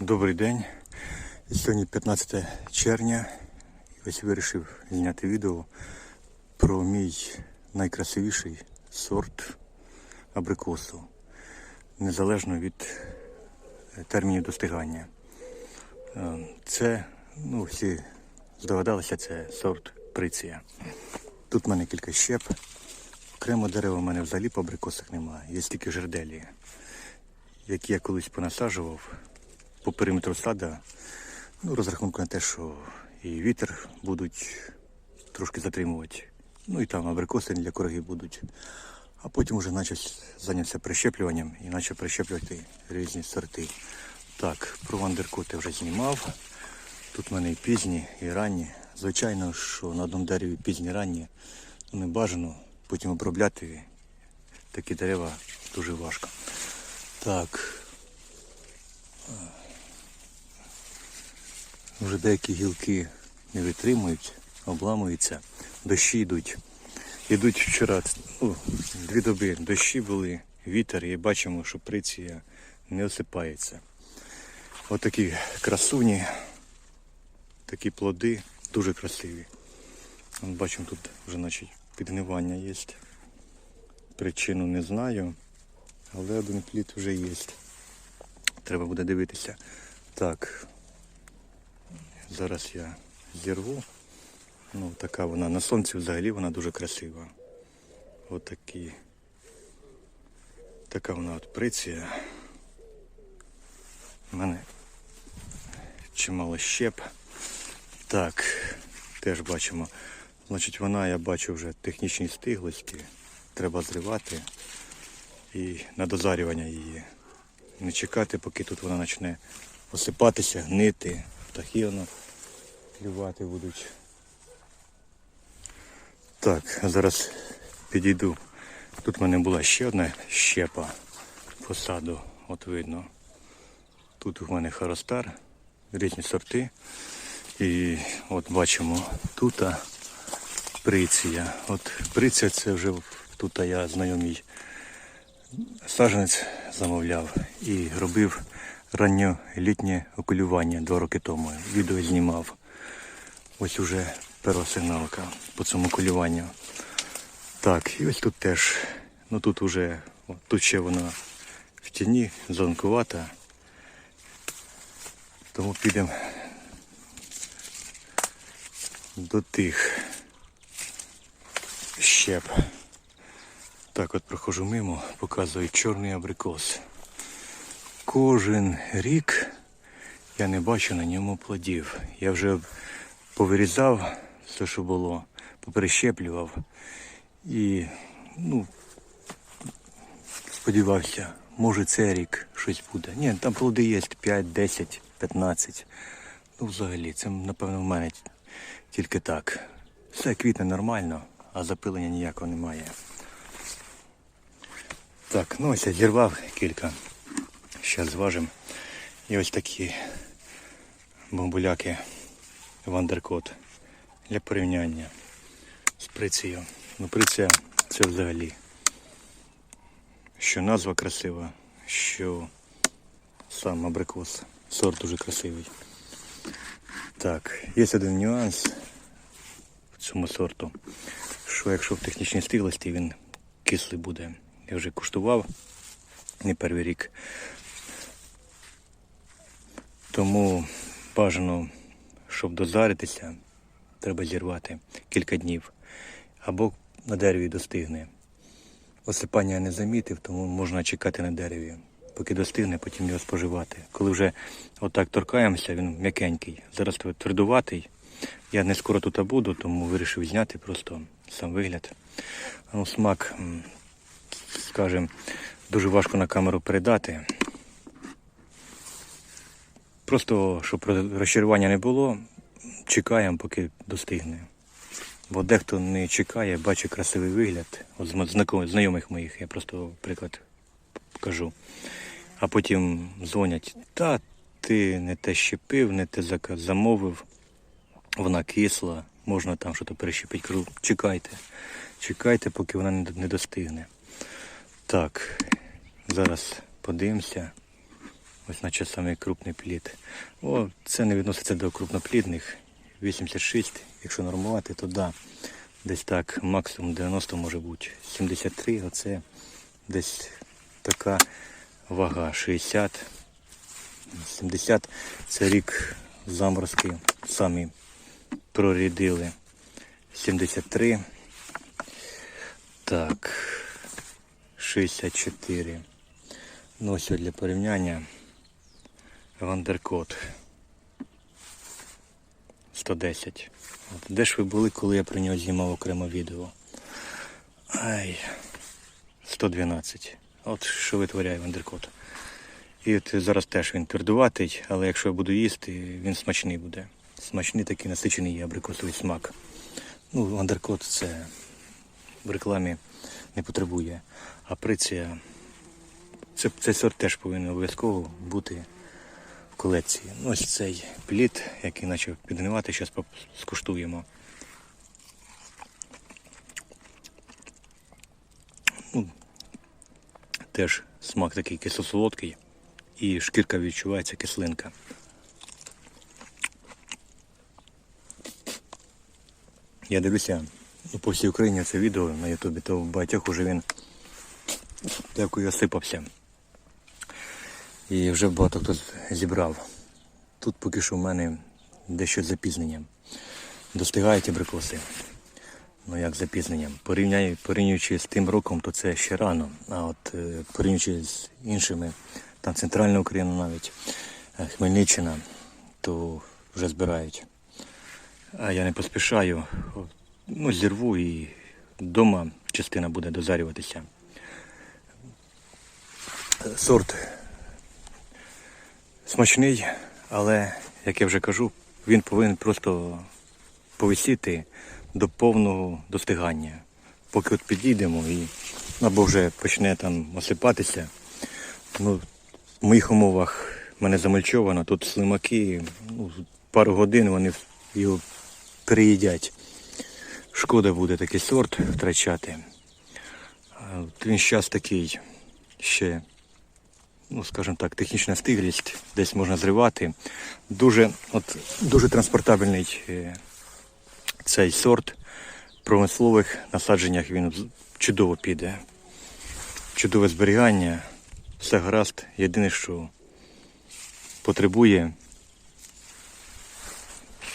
Добрий день. Сьогодні 15 червня. Ось вирішив зняти відео про мій найкрасивіший сорт абрикосу, незалежно від е, термінів достигання. Е, Це, ну, всі здогадалися, це сорт приція. Тут в мене кілька щеп. Окремо дерева в мене взагалі по абрикосах немає. Є тільки жерделії, які я колись понасаджував по периметру сада. Ну, розрахунку на те, що і вітер будуть трошки затримувати. Ну і там абрикоси для короги будуть. А потім вже почав зайнявся прищеплюванням і почав прищеплювати різні сорти. Так, про вандеркот я вже знімав. Тут в мене і пізні, і ранні. Звичайно, що на одному дереві пізні ранні ну, не бажано потім обробляти такі дерева дуже важко. Так. Вже деякі гілки не витримують, обламуються, дощі йдуть. Йдуть вчора, ну, дві доби дощі були, вітер, і бачимо, що приція не осипається. Отакі красуні, такі плоди, дуже красиві. Бачимо, тут вже значить, підгнивання є. Причину не знаю, але один плід вже є. Треба буде дивитися. Так, Зараз я зірву. Ну, така вона на сонці взагалі вона дуже красива. Отакі. Така вона от приція. У мене чимало щеп. Так, теж бачимо. Значить, вона, я бачу вже технічні стиглості. Треба зривати і на дозарювання її. Не чекати, поки тут вона почне осипатися, гнити птахи воно клювати будуть. Так, зараз підійду. Тут в мене була ще одна щепа посаду, от видно. Тут у мене харостар, різні сорти. І от бачимо тут приція. От приція це вже тут я знайомий саджанець замовляв і робив ранньолітнє окулювання два роки тому. Відео знімав. Ось уже перша сигналка по цьому окулюванню. Так, і ось тут теж. Ну тут уже, тут ще вона в тіні, зонкувата. Тому підемо до тих щеп. Так от проходжу мимо, показую чорний абрикос. Кожен рік я не бачу на ньому плодів. Я вже повирізав все, що було, поперещеплював і ну, сподівався, може цей рік щось буде. Ні, там плоди є 5, 10, 15. Ну, взагалі, це напевно в мене тільки так. Все квітне нормально, а запилення ніякого немає. Так, ну ось я зірвав кілька. Зараз зважимо. І ось такі бамбуляки Вандеркот для порівняння з прицією. Ну, приція це взагалі. Що назва красива, що сам абрикос. Сорт дуже красивий. Так, є один нюанс в цьому сорту, що якщо в технічній стиглості він кислий буде. Я вже куштував не перший рік. Тому бажано, щоб дозаритися, треба зірвати кілька днів. Або на дереві достигне. Осипання я не замітив, тому можна чекати на дереві. Поки достигне, потім його споживати. Коли вже отак торкаємося, він м'якенький. Зараз твердуватий. Я не скоро тут буду, тому вирішив зняти просто сам вигляд. Ну, Смак, скажімо, дуже важко на камеру передати. Просто, щоб розчарування не було, чекаємо, поки достигне. Бо дехто не чекає, бачить красивий вигляд. От з знайомих моїх, я просто приклад кажу. А потім дзвонять, та ти не те щепив, не те замовив, вона кисла, можна там щось перещепити. Кажу, чекайте, чекайте, поки вона не не достигне. Так, зараз подивимося. Ось наче самий крупний плід. О, це не відноситься до крупноплідних. 86, якщо нормувати, то да. Десь так, максимум 90 може бути. 73, оце десь така вага. 60, 70 це рік заморозки самі прорідили. 73. Так. 64. Ну, ось для порівняння. Вандеркот. 110. От, де ж ви були, коли я про нього знімав окремо відео? Ай. 112. От що витворяє Вандеркот. І от зараз теж він твердуватий, але якщо я буду їсти, він смачний буде. Смачний такий насичений є абрикосовий смак. Ну, Вандеркот це в рекламі не потребує. Априція. Це, цей сорт теж повинен обов'язково бути колекції. Ну, ось цей плід, який почав підгнивати, зараз скуштуємо. Ну, теж смак такий кисло-солодкий і шкірка відчувається кислинка. Я дивлюся ну, по всій Україні це відео на Ютубі, то в багатьох уже він дякую осипався. І вже багато хто зібрав. Тут поки що в мене дещо з запізненням. Достигають абрикоси. Ну як запізненням. Порівняю, порівнюючи з тим роком, то це ще рано. А от е, порівнюючи з іншими, там Центральна Україна навіть, е, Хмельниччина, то вже збирають. А я не поспішаю. Ну, зірву і вдома частина буде дозарюватися. Сорт смачний, але, як я вже кажу, він повинен просто повисіти до повного достигання. Поки от підійдемо і або вже почне там осипатися. Ну, в моїх умовах мене замальчовано, тут слимаки, ну, пару годин вони його переїдять. Шкода буде такий сорт втрачати. Він зараз такий ще ну, скажімо так, технічна стиглість, десь можна зривати. Дуже, от, дуже транспортабельний е, цей сорт. В промислових насадженнях він чудово піде. Чудове зберігання, все гаразд. Єдине, що потребує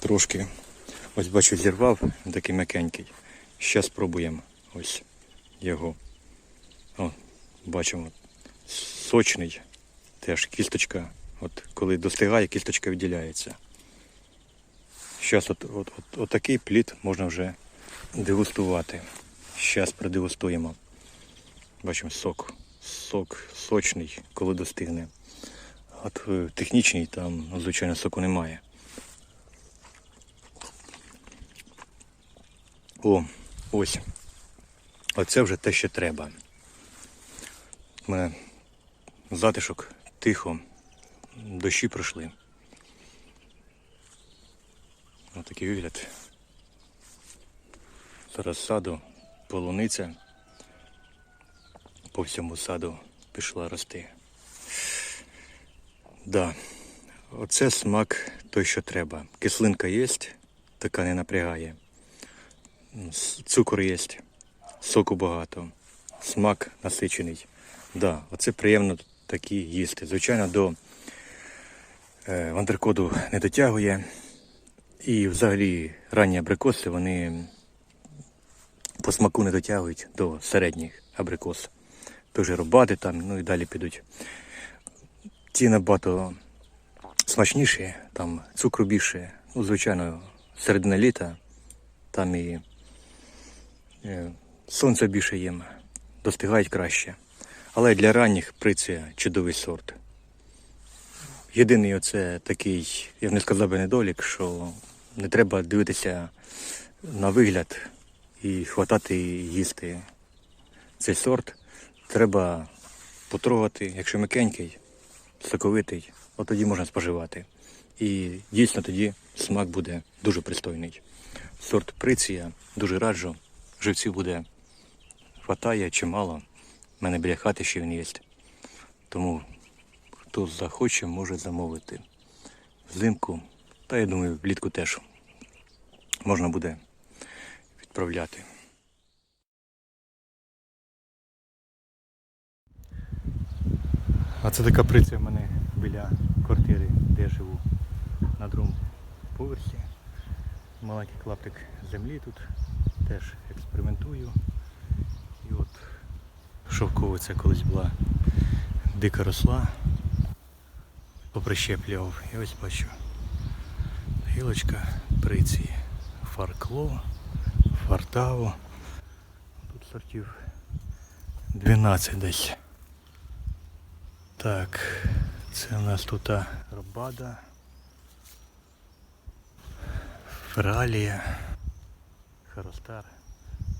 трошки. Ось бачу, зірвав, такий м'якенький. Зараз спробуємо ось його. О, бачимо, сочний. Теж кісточка. От коли достигає, кісточка відділяється. Зараз от, от, от, от такий плід можна вже дегустувати. Зараз продегустуємо. Бачимо сок. Сок сочний, коли достигне. От е, технічний там, звичайно, соку немає. О, ось. Оце вже те, що треба. Мене затишок, тихо, дощі пройшли. Ось такий вигляд. Зараз саду, полуниця. По всьому саду пішла рости. Да, оце смак той, що треба. Кислинка є, така не напрягає. Цукор є, соку багато, смак насичений. Да, оце приємно такі їсти. Звичайно, до е, вандеркоду не дотягує. І взагалі ранні абрикоси вони по смаку не дотягують до середніх абрикос. Тож робати там, ну і далі підуть. Ті набагато смачніші, там цукру більше. Ну, звичайно, середина літа, там і е, сонця більше їм, достигають краще. Але для ранніх приція чудовий сорт. Єдиний оце такий, я б не сказав би недолік, що не треба дивитися на вигляд і хватати їсти цей сорт. Треба потрогати, якщо м'якенький, соковитий, от тоді можна споживати. І дійсно тоді смак буде дуже пристойний. Сорт приція дуже раджу. Живців буде хватає чимало. У мене біля хати ще він є. Тому хто захоче, може замовити. Взимку, та я думаю, влітку теж можна буде відправляти. А це така приця в мене біля квартири, де я живу на другому поверсі. Маленький клаптик землі тут теж експериментую. Шовковиця колись була дика росла, поприщеплював. І ось бачу. Гілочка приці. Фаркло, фартаво. Тут сортів 12 десь. Так, це у нас тут робада. Фералія, Харостар.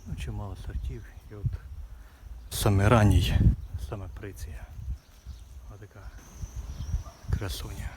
Ну, чимало сортів. І от саме ранній, саме приція. Отака красуня.